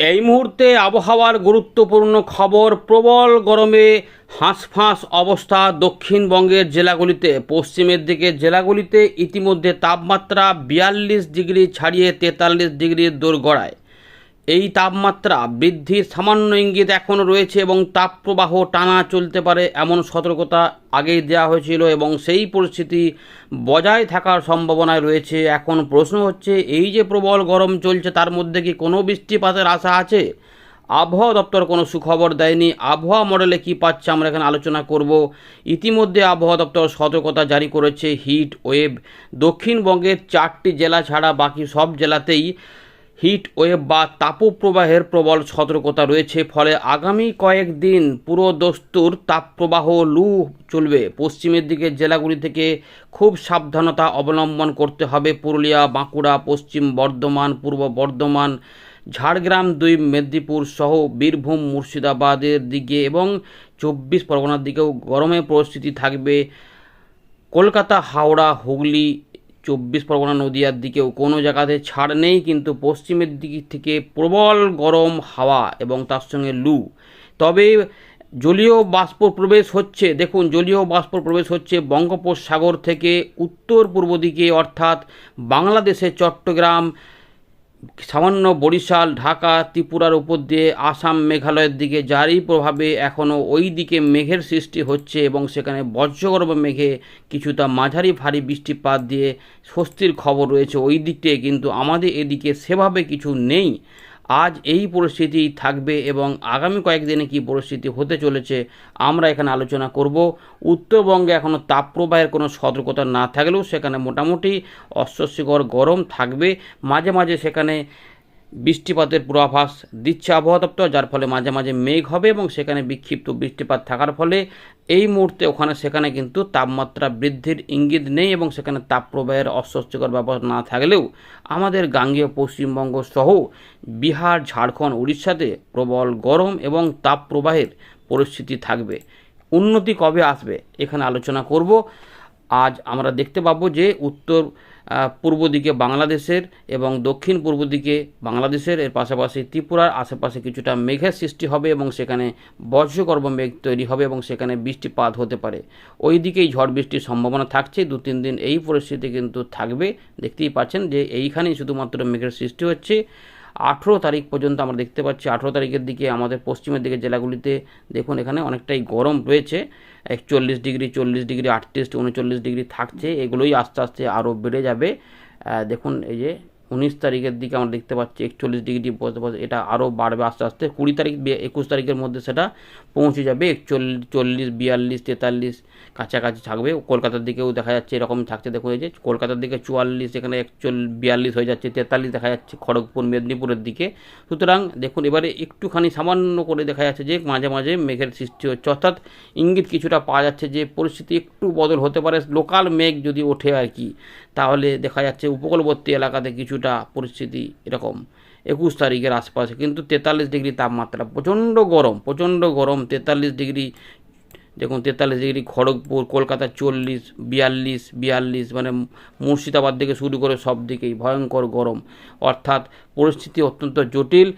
এই মুহূর্তে আবহাওয়ার গুরুত্বপূর্ণ খবর, প্রবল গরমে হাঁসফাঁস অবস্থা দক্ষিণবঙ্গের জেলাগুলিতে। পশ্চিমের দিকে জেলাগুলিতে ইতিমধ্যে তাপমাত্রা বিয়াল্লিশ ডিগ্রি ছাড়িয়ে তেতাল্লিশ ডিগ্রির দৌড় গড়ায় এই তাপমাত্রা বৃদ্ধির সামান্য ইঙ্গিত এখনও রয়েছে এবং তাপপ্রবাহ টানা চলতে পারে এমন সতর্কতা আগেই দেওয়া হয়েছিল এবং সেই পরিস্থিতি বজায় থাকার সম্ভাবনায় রয়েছে। এখন প্রশ্ন হচ্ছে, এই যে প্রবল গরম চলছে, তার মধ্যে কি কোনো বৃষ্টিপাতের আশা আছে? আবহাওয়া দপ্তর কোনো সুখবর দেয়নি। আবহাওয়া মডেলে কি পাচ্ছে আমরা এখানে আলোচনা করব। ইতিমধ্যে আবহাওয়া দপ্তর সতর্কতা জারি করেছে হিট ওয়েভ। দক্ষিণবঙ্গের চারটি জেলা ছাড়া বাকি সব জেলাতেই হিট ওয়েভ বা তাপপ্রবাহের প্রবল সতর্কতা রয়েছে, ফলে আগামী কয়েকদিন পুরো দস্তুর তাপপ্রবাহ লু চলবে। পশ্চিমের দিকের জেলাগুলি থেকে খুব সাবধানতা অবলম্বন করতে হবে। পুরুলিয়া, বাঁকুড়া, পশ্চিম বর্ধমান, পূর্ব বর্ধমান, ঝাড়গ্রাম দুই, মেদিনীপুর সহ বীরভূম, মুর্শিদাবাদের দিকে এবং চব্বিশ পরগনার দিকেও গরমের পরিস্থিতি থাকবে। কলকাতা, হাওড়া, হুগলি চব্বিশ পরগনা নদীয়ার দিকেও কোনো জায়গাতে ছাড় নেই, কিন্তু পশ্চিমের দিক থেকে প্রবল গরম হাওয়া এবং তার সঙ্গে লু। তবে জলীয় বাষ্প প্রবেশ হচ্ছে, দেখুন, জলীয় বাষ্প প্রবেশ হচ্ছে বঙ্গোপসাগর থেকে উত্তর পূর্ব দিকে, অর্থাৎ বাংলাদেশের চট্টগ্রাম সামান্য বরিশাল, ঢাকা, ত্রিপুরার উপর দিয়ে আসাম মেঘালয়ের দিকে যারই প্রভাবে এখনও ওই দিকে মেঘের সৃষ্টি হচ্ছে এবং সেখানে বজ্রগর্ভ মেঘে কিছুটা মাঝারি ভারী বৃষ্টিপাত দিয়ে স্বস্তির খবর রয়েছে। ওই দিকটায় কিন্তু আমাদের এদিকে সেভাবে কিছু নেই। আজ এই পরিস্থিতি থাকবে এবং আগামী কয়েকদিনে কি পরিস্থিতি হতে চলেছে, আমরা এখানে আলোচনা করব। উত্তরবঙ্গে এখনও তাপপ্রবাহের কোনো সতর্কতা না থাকলেও সেখানে মোটামুটি অস্বস্তিকর গরম থাকবে। মাঝে মাঝে সেখানে বৃষ্টিপাতের পূর্বাভাস দিচ্ছে আবহাওয়া দপ্তর, যার ফলে মাঝে মাঝে মেঘ হবে এবং সেখানে বিক্ষিপ্ত বৃষ্টিপাত থাকার ফলে এই মুহূর্তে ওখানে সেখানে কিন্তু তাপমাত্রা বৃদ্ধির ইঙ্গিত নেই এবং সেখানে তাপপ্রবাহের অস্বস্তিকর ব্যাপার না থাকলেও আমাদের গাঙ্গেয় পশ্চিমবঙ্গ সহ বিহার, ঝাড়খণ্ড, উড়িষ্যাতে প্রবল গরম এবং তাপপ্রবাহের পরিস্থিতি থাকবে। উন্নতি কবে আসবে এখানে আলোচনা করব। আজ আমরা দেখতে পাবো যে উত্তর পূর্ব দিকে বাংলাদেশের এবং দক্ষিণ পূর্ব দিকে বাংলাদেশের, এর পাশাপাশি ত্রিপুরার আশেপাশে কিছুটা মেঘের সৃষ্টি হবে এবং সেখানে বজ্রগর্ভ মেঘ তৈরি হবে এবং সেখানে বৃষ্টিপাত হতে পারে। ওই দিকেই ঝড় বৃষ্টির সম্ভাবনা থাকছে। দু তিন দিন এই পরিস্থিতি কিন্তু থাকবে। দেখতেই পাচ্ছেন যে এইখানেই শুধুমাত্র মেঘের সৃষ্টি হচ্ছে। আঠেরো তারিখ পর্যন্ত আমরা দেখতে পাচ্ছি। আঠেরো তারিখের দিকে আমাদের পশ্চিমের দিকে জেলাগুলিতে দেখুন, এখানে অনেকটাই গরম রয়েছে। একচল্লিশ ডিগ্রি, চল্লিশ ডিগ্রি, আটত্রিশ, উনচল্লিশ ডিগ্রি থাকছে। এগুলোই আস্তে আস্তে আরও বেড়ে যাবে। দেখুন, এই যে উনিশ তারিখের দিকে আমরা দেখতে পাচ্ছি, একচল্লিশ ডিগ্রি এটা আরও বাড়বে আস্তে আস্তে। কুড়ি তারিখ একুশ তারিখের মধ্যে সেটা পৌঁছে যাবে, একচল্লিশ, চল্লিশ, বিয়াল্লিশ, তেতাল্লিশ কাছাকাছি থাকবে। কলকাতার দিকেও দেখা যাচ্ছে এরকম থাকছে, দেখুন এই যে, কলকাতার দিকে চুয়াল্লিশ, এখানে একচল্লিশ, বিয়াল্লিশ হয়ে যাচ্ছে, তেতাল্লিশ দেখা যাচ্ছে খড়গপুর, মেদিনীপুরের দিকে। সুতরাং দেখুন, এবারে একটুখানি সামান্য করে দেখা যাচ্ছে যে, মাঝে মাঝে মেঘের সৃষ্টি হচ্ছে। অর্থাৎ ইঙ্গিত কিছুটা পাওয়া যাচ্ছে যে, পরিস্থিতি একটু বদল হতে পারে, লোকাল মেঘ যদি ওঠে আর কি, তাহলে দেখা যাচ্ছে উপকূলবর্তী এলাকাতে কিছুটা পরিস্থিতি এরকম। একুশ তারিখের আশপাশে, কিন্তু তেতাল্লিশ ডিগ্রি তাপমাত্রা, প্রচণ্ড গরম প্রচণ্ড গরম, তেতাল্লিশ ডিগ্রি, দেখুন, তেতাল্লিশ ডিগ্রি খড়গপুর, কলকাতা চল্লিশ, বিয়াল্লিশ বিয়াল্লিশ মানে মুর্শিদাবাদ থেকে শুরু করে সব দিকেই ভয়ঙ্কর গরম। অর্থাৎ পরিস্থিতি অত্যন্ত জটিল।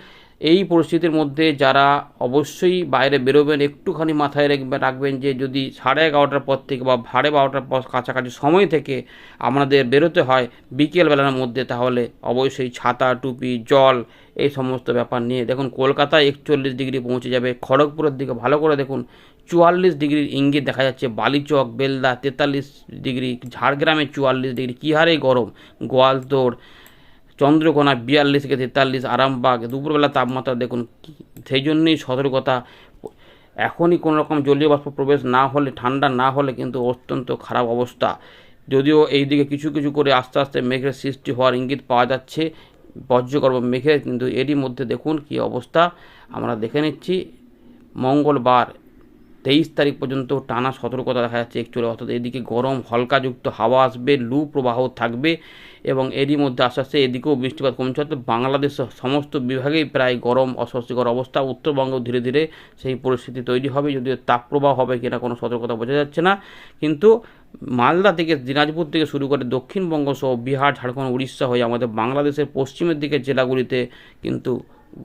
এই পরিস্থিতির মধ্যে যারা অবশ্যই বাইরে বেরোবেন, একটুখানি মাথায় রাখবেন রাখবেন যে যদি সাড়ে এগারোটার পর থেকে বা সাড়ে বারোটার পর কাছাকাছি সময় থেকে আমাদের বেরোতে হয় বিকেলবেলার মধ্যে, তাহলে অবশ্যই ছাতা, টুপি, জল এই সমস্ত ব্যাপার নিয়ে দেখুন, কলকাতায় একচল্লিশ ডিগ্রি পৌঁছে যাবে, খড়গপুরের দিকে ভালো করে দেখুন, চুয়াল্লিশ ডিগ্রির ইঙ্গিত দেখা যাচ্ছে, বালিচক, বেলদা তেতাল্লিশ ডিগ্রি, ঝাড়গ্রামে চুয়াল্লিশ ডিগ্রি কী হারে গরম, গোয়ালতোড় চন্দ্রকোনা বিয়াল্লিশ থেকে তেতাল্লিশ, আরামবাগ, দুপুরবেলা তাপমাত্রা দেখুন, সেই জন্যই সতর্কতা। এখনই কোনো রকম জলীয় বাষ্প প্রবেশ না হলে, ঠান্ডা না হলে কিন্তু অত্যন্ত খারাপ অবস্থা। যদিও এই দিকে কিছু কিছু করে আস্তে আস্তে মেঘের সৃষ্টি হওয়ার ইঙ্গিত পাওয়া যাচ্ছে, বজ্রগর্ভ মেঘের কিন্তু এরই মধ্যে দেখুন কি অবস্থা। আমরা দেখে নিচ্ছি, মঙ্গলবার তেইশ তারিখ পর্যন্ত টানা সতর্কতা দেখা যাচ্ছে একচুয়ালি, অর্থাৎ এদিকে গরম, হালকাযুক্ত হাওয়া আসবে, লু প্রবাহ থাকবে এবং এরই মধ্যে আস্তে আস্তে এদিকেও বৃষ্টিপাত কমছে। অর্থাৎ বাংলাদেশের সমস্ত বিভাগেই প্রায় গরম, অস্বস্তিকর অবস্থা। উত্তরবঙ্গেও ধীরে ধীরে সেই পরিস্থিতি তৈরি হবে, যদিও তাপপ্রবাহ হবে কিনা কোনো সতর্কতা বোঝা যাচ্ছে না। কিন্তু মালদা থেকে, দিনাজপুর থেকে শুরু করে দক্ষিণবঙ্গ সহ বিহার, ঝাড়খণ্ড, উড়িষ্যা হয়ে আমাদের বাংলাদেশের পশ্চিমের দিকের জেলাগুলিতে কিন্তু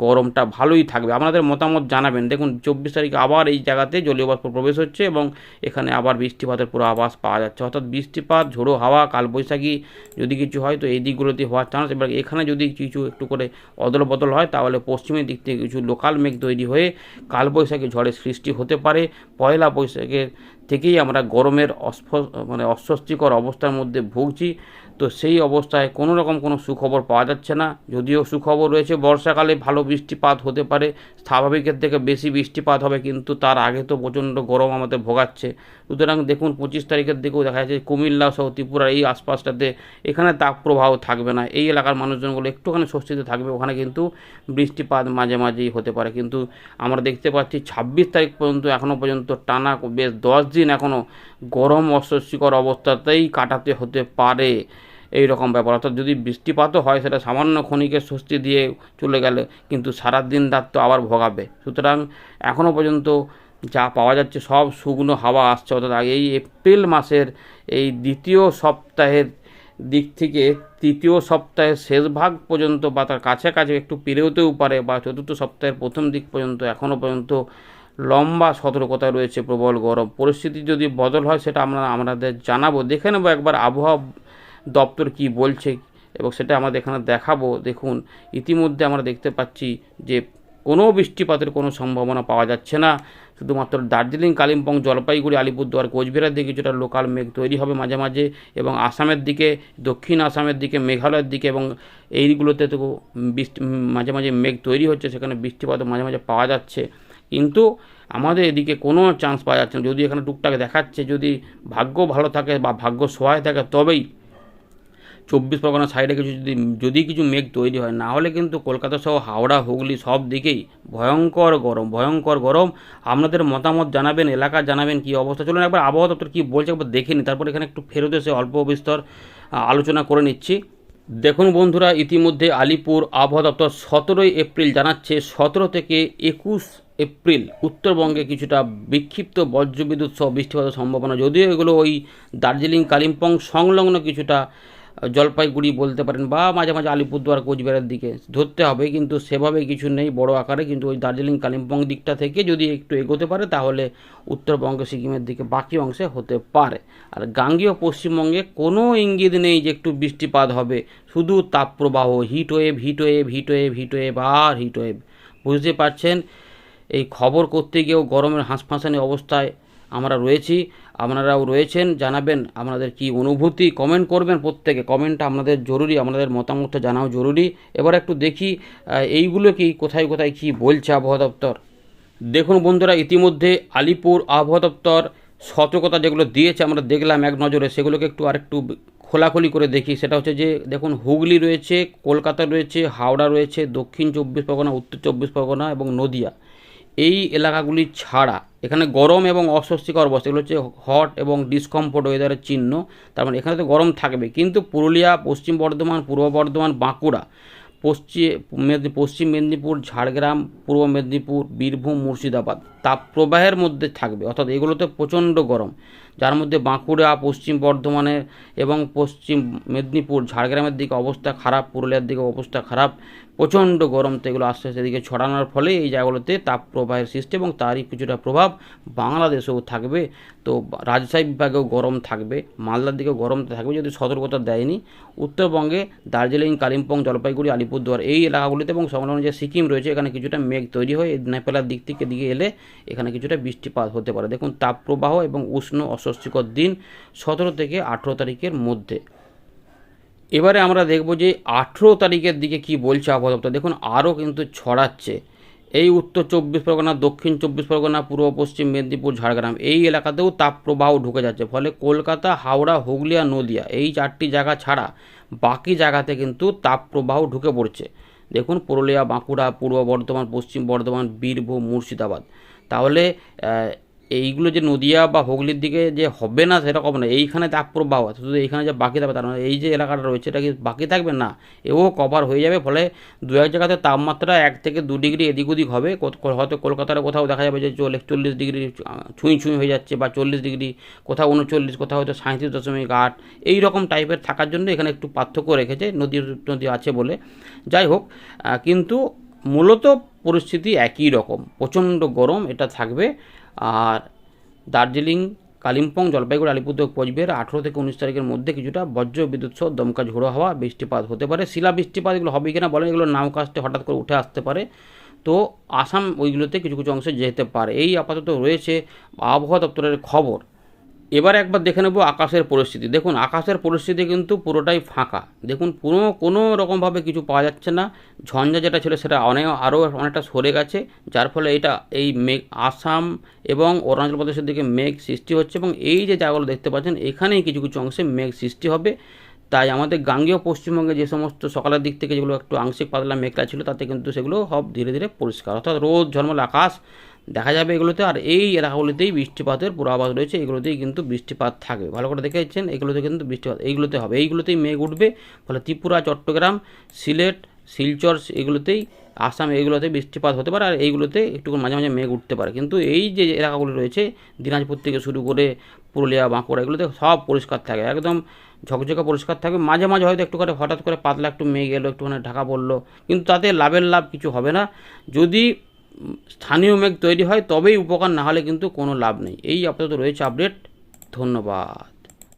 গরমটা ভালোই থাকবে। আপনাদের মতামত জানাবেন। দেখুন, চব্বিশ তারিখে আবার এই জায়গাতে জলীয় বাষ্প প্রবেশ হচ্ছে এবং এখানে আবার বৃষ্টিপাতের পুরো আভাস পাওয়া যাচ্ছে। অর্থাৎ বৃষ্টিপাত, ঝোড়ো হাওয়া, কালবৈশাখী যদি কিছু হয় তো এই দিকগুলোতে হওয়ার চান্স এবার এখানে যদি কিছু একটু করে অদল বদল হয়, তাহলে পশ্চিমের দিক থেকে কিছু লোকাল মেঘ তৈরি হয়ে কালবৈশাখী ঝড়ের সৃষ্টি হতে পারে। পয়লা বৈশাখের থেকেই আমরা গরমের অস্ফ মানে অস্বস্তিকর অবস্থার মধ্যে ভুগছি। তো সেই অবস্থায় কোনো রকম কোনো সুখবর পাওয়া যাচ্ছে না। যদিও সুখবর রয়েছে, বর্ষাকালে ভালো বৃষ্টিপাত হতে পারে। স্বাভাবিকের থেকে বেশি বৃষ্টিপাত হবে, কিন্তু তার আগে তো প্রচণ্ড গরম আমাদের ভোগাচ্ছে। সুতরাং দেখুন, পঁচিশ তারিখের দিকেও দেখা যাচ্ছে কুমিল্লা সহ ত্রিপুরার এই আশপাশটাতে এখানে তাপ প্রবাহ থাকবে না। এই এলাকার মানুষজনগুলো একটুখানি স্বস্তিতে থাকবে, ওখানে কিন্তু বৃষ্টিপাত মাঝে মাঝেই হতে পারে। কিন্তু আমরা দেখতে পাচ্ছি ছাব্বিশ তারিখ পর্যন্ত এখনও পর্যন্ত টানা বেশ দশ দিন এখনও গরম অস্বস্তিকর অবস্থাতেই কাটাতে হতে পারে। এই রকম ব্যাপার। অর্থাৎ যদি বৃষ্টিপাতও হয়, সেটা সামান্য ক্ষণিকের স্বস্তি দিয়ে চলে গেলে কিন্তু সারা দিন রাত তো আবার ভোগাবে। সুতরাং এখনও পর্যন্ত যা পাওয়া যাচ্ছে সব শুকনো হাওয়া আসছে। অর্থাৎ এই এপ্রিল মাসের এই দ্বিতীয় সপ্তাহের দিক থেকে তৃতীয় সপ্তাহের শেষ ভাগ পর্যন্ত বা তার কাছাকাছি একটু পেরেওতেও পারে বা চতুর্থ সপ্তাহের প্রথম দিক পর্যন্ত, এখনও পর্যন্ত লম্বা সতর্কতা রয়েছে প্রবল গরম। পরিস্থিতি যদি বদল হয় সেটা আমরা, আমাদের জানাব। দেখে নেব একবার আবহাওয়া দপ্তর কি বলছে এবং সেটা আমাদের এখানে দেখাবো। দেখুন, ইতিমধ্যে আমরা দেখতে পাচ্ছি যে কোনো বৃষ্টিপাতের কোনো সম্ভাবনা পাওয়া যাচ্ছে না। শুধুমাত্র দার্জিলিং, কালিম্পং, জলপাইগুড়ি, আলিপুরদুয়ার, কোচবিহারের দিকে কিছুটা লোকাল মেঘ তৈরি হবে মাঝে মাঝে এবং আসামের দিকে, দক্ষিণ আসামের দিকে, মেঘালয়ের দিকে এবং এইগুলোতে তো বৃষ্টি মাঝে মাঝে মেঘ তৈরি হচ্ছে, সেখানে বৃষ্টিপাত মাঝে মাঝে পাওয়া যাচ্ছে। কিন্তু আমাদের এদিকে কোনো চান্স পাওয়া যাচ্ছে না। যদি এখানে টুকটাক দেখাচ্ছে, যদি ভাগ্য ভালো থাকে বা ভাগ্য সহায় থাকে, তবেই চব্বিশ পরগনা সাইডে কিছু যদি যদি কিছু মেঘ তৈরি হয়, না হলে কিন্তু কলকাতা সহ হাওড়া, হুগলি সব দিকেই ভয়ঙ্কর গরম ভয়ঙ্কর গরম। আপনাদের মতামত জানাবেন, এলাকা জানাবেন, কী অবস্থা? চলুন একবার আবহাওয়া দপ্তর কী বলছে একবার দেখে নিই। তারপর এখানে একটু ফেরত এসে অল্প বিস্তর আলোচনা করে নিচ্ছি। দেখুন বন্ধুরা, ইতিমধ্যে আলিপুর আবহাওয়া দপ্তর সতেরোই এপ্রিল জানাচ্ছে, সতেরো থেকে একুশ এপ্রিল উত্তরবঙ্গে কিছুটা বিক্ষিপ্ত বজ্রবিদ্যুৎ সহ বৃষ্টিপাতের সম্ভাবনা। যদিও এগুলো ওই দার্জিলিং, কালিম্পং সংলগ্ন কিছুটা জলপাইগুড়ি বলতে পারেন বা মাঝে মাঝে আলিপুরদুয়ার, কোচবিহারের দিকে ধরতে হবে। কিন্তু সেভাবে কিছু নেই বড় আকারে। কিন্তু ওই দার্জিলিং, কালিম্পং দিকটা থেকে যদি একটু এগোতে পারে, তাহলে উত্তরবঙ্গ, সিকিমের দিকে বাকি অংশে হতে পারে। আর গাঙ্গীয় পশ্চিমবঙ্গে কোনো ইঙ্গিত নেই যে একটু বৃষ্টিপাত হবে। শুধু তাপপ্রবাহ heat wave heat wave heat wave heat wave আর হিট ওয়েভ বুঝতে পারছেন? এই খবর করতে গিয়েও গরমের হাঁসফাঁসানি অবস্থায় আমরা রয়েছি, আপনারাও রয়েছেন, জানাবেন আপনাদের কি অনুভূতি কমেন্ট করবেন প্রত্যেকে। কমেন্টটা আপনাদের জরুরি, আপনাদের মতামতটা জানাও জরুরি। এবার একটু দেখি এইগুলো কি, কোথায় কোথায় কি বলছে আবহাওয়া দপ্তর? দেখুন বন্ধুরা, ইতিমধ্যে আলিপুর আবহাওয়া দপ্তর সতর্কতা যেগুলো দিয়েছে, আমরা দেখলাম এক নজরে, সেগুলোকে একটু আরেকটু খোলাখুলি করে দেখি। সেটা হচ্ছে যে, দেখুন, হুগলি রয়েছে, কলকাতা রয়েছে, হাওড়া রয়েছে, দক্ষিণ চব্বিশ পরগনা, উত্তর চব্বিশ পরগনা এবং নদিয়া। এই এলাকাগুলি ছাড়া, এখানে গরম এবং অস্বস্তিকর অবস্থা। এগুলো হচ্ছে হট এবং ডিসকমফোর্ট ওয়েদারের চিহ্ন। তার মানে এখানে তো গরম থাকবে। কিন্তু পুরুলিয়া, পশ্চিম বর্ধমান, পূর্ব বর্ধমান, বাঁকুড়া পশ্চিম পশ্চিম মেদিনীপুর, ঝাড়গ্রাম, পূর্ব মেদিনীপুর, বীরভূম, মুর্শিদাবাদ, তাপপ্রবাহের মধ্যে থাকবে। অর্থাৎ এগুলোতে প্রচণ্ড গরম। যার মধ্যে বাঁকুড়া, পশ্চিম বর্ধমানের এবং পশ্চিম মেদিনীপুর, ঝাড়গ্রামের দিকে অবস্থা খারাপ, পুরুলিয়ার দিকে অবস্থা খারাপ, প্রচণ্ড গরম তো এগুলো আস্তে আস্তে দিকে ছড়ানোর ফলে এই জায়গাগুলোতে তাপপ্রবাহের সৃষ্টি এবং তারই কিছুটা প্রভাব বাংলাদেশেও থাকবে। তো রাজশাহী বিভাগেও গরম থাকবে, মালদার দিকেও গরম থাকবে যদি সতর্কতা দেয়নি। উত্তরবঙ্গে দার্জিলিং, কালিম্পং, জলপাইগুড়ি, আলিপুরদুয়ার এই এলাকাগুলিতে এবং সংলগ্ন যে সিকিম রয়েছে, এখানে কিছুটা মেঘ তৈরি হয়ে নেপালের দিক থেকে দিকে এলে এখানে কিছুটা বৃষ্টিপাত হতে পারে। দেখুন, তাপপ্রবাহ এবং উষ্ণ অস্বস্তিকর দিন সতেরো থেকে আঠেরো তারিখের মধ্যে। এবারে আমরা দেখব যে আঠেরো তারিখের দিকে কি বলছে আবহাওয়া দপ্তর। দেখুন, আরও কিন্তু ছড়াচ্ছে। এই উত্তর চব্বিশ পরগনা, দক্ষিণ চব্বিশ পরগনা, পূর্ব পশ্চিম মেদিনীপুর, ঝাড়গ্রাম, এই এলাকাতেও তাপপ্রবাহ ঢুকে যাচ্ছে। ফলে কলকাতা, হাওড়া হুগলি আর নদিয়া এই চারটি জায়গা ছাড়া বাকি জায়গাতে কিন্তু তাপপ্রবাহ ঢুকে পড়ছে। দেখুন, পুরুলিয়া, বাঁকুড়া, পূর্ব বর্ধমান, পশ্চিম বর্ধমান, বীরভূম, মুর্শিদাবাদ। তাহলে এইগুলো যে নদিয়া বা হুগলির দিকে যে হবে না সেরকম না? এইখানে তাপপ্রবাহ আছে। শুধু এইখানে যে বাকি থাকবে তার মানে এই যে এলাকাটা রয়েছে, এটা কি বাকি থাকবে? না। এও কভার হয়ে যাবে, ফলে দু এক জায়গাতে তাপমাত্রা এক থেকে দু ডিগ্রি এদিক ওদিক হবে। হয়তো কলকাতার কোথাও দেখা যাবে যে চল একচল্লিশ ডিগ্রি ছুঁই ছুঁই হয়ে যাচ্ছে বা চল্লিশ ডিগ্রি, কোথাও উনচল্লিশ, কোথাও হয়তো সাঁত্রিশ দশমিক আট। এই রকম টাইপের থাকার জন্য এখানে একটু পার্থক্য রেখেছে। নদী নদী আছে বলে। যাই হোক কিন্তু মূলত পরিস্থিতি একই রকম। প্রচণ্ড গরম এটা থাকবে। আর দার্জিলিং, কালিম্পং, জলপাইগুড়ি, আলিপুরদুয়ার, কোচবিহার আঠেরো থেকে উনিশ তারিখের মধ্যে কিছুটা বজ্র বিদ্যুৎ সহ দমকা ঝোড়ো হাওয়া বৃষ্টিপাত হতে পারে। শিলা বৃষ্টিপাত এগুলো হবে কিনা বলেন, এগুলো নাও কাস্টে হঠাৎ করে উঠে আসতে পারে। তো আসাম ওইগুলোতে কিছু কিছু অংশে যেতে পারে। এই আপাতত রয়েছে আবহাওয়া দপ্তরের খবর। এবার একবার দেখে নেব আকাশের পরিস্থিতি। দেখুন, আকাশের পরিস্থিতি কিন্তু পুরোটাই ফাঁকা। দেখুন, পুরো কোনো রকমভাবে কিছু পাওয়া যাচ্ছে না। ঝঞ্ঝা যেটা ছিল সেটা অনেক আরও অনেকটা সরে গেছে, যার ফলে এটা এই মেঘ, আসাম এবং অরুণাচল প্রদেশের দিকে মেঘ সৃষ্টি হচ্ছে এবং এই যে জায়গাগুলো দেখতে পাচ্ছেন, এখানেই কিছু কিছু অংশে মেঘ সৃষ্টি হবে। তাই আমাদের গাঙ্গেয় পশ্চিমবঙ্গে যে সমস্ত সকালের দিক থেকে যেগুলো একটু আংশিক পাতলা মেঘলা ছিল, তাতে কিন্তু সেগুলো সব ধীরে ধীরে পরিষ্কার। অর্থাৎ রোদ, ঝলমল, আকাশ দেখা যাবে এগুলোতে। আর এই এলাকাগুলিতেই বৃষ্টিপাতের পূর্বাভাস রয়েছে, এগুলোতেই কিন্তু বৃষ্টিপাত থাকবে। ভালো করে দেখে যাচ্ছেন এগুলোতে কিন্তু বৃষ্টিপাত, এইগুলোতে হবে। এইগুলোতেই মেঘ উঠবে, ফলে ত্রিপুরা, চট্টগ্রাম, সিলেট, শিলচর, এগুলোতেই, আসাম এইগুলোতে বৃষ্টিপাত হতে পারে। আর এইগুলোতে একটু মাঝে মাঝে মেঘ উঠতে পারে। কিন্তু এই যে এলাকাগুলি রয়েছে, দিনাজপুর থেকে শুরু করে পুরুলিয়া, বাঁকুড়া, এগুলোতে সব পরিষ্কার থাকে। একদম ঝকঝকে পরিষ্কার থাকে। মাঝে মাঝে হয়তো একটু করে হঠাৎ করে পাতলা একটু মেঘ এলো, একটুখানি ঢাকা পড়ল, কিন্তু তাতে লাভের লাভ কিছু হবে না। যদি স্থানীয় মেঘ তৈরি হয়, তবেই উপকার না হলে কিন্তু কোনো লাভ নেই। এই আপাতত রয়েছে আপডেট ধন্যবাদ।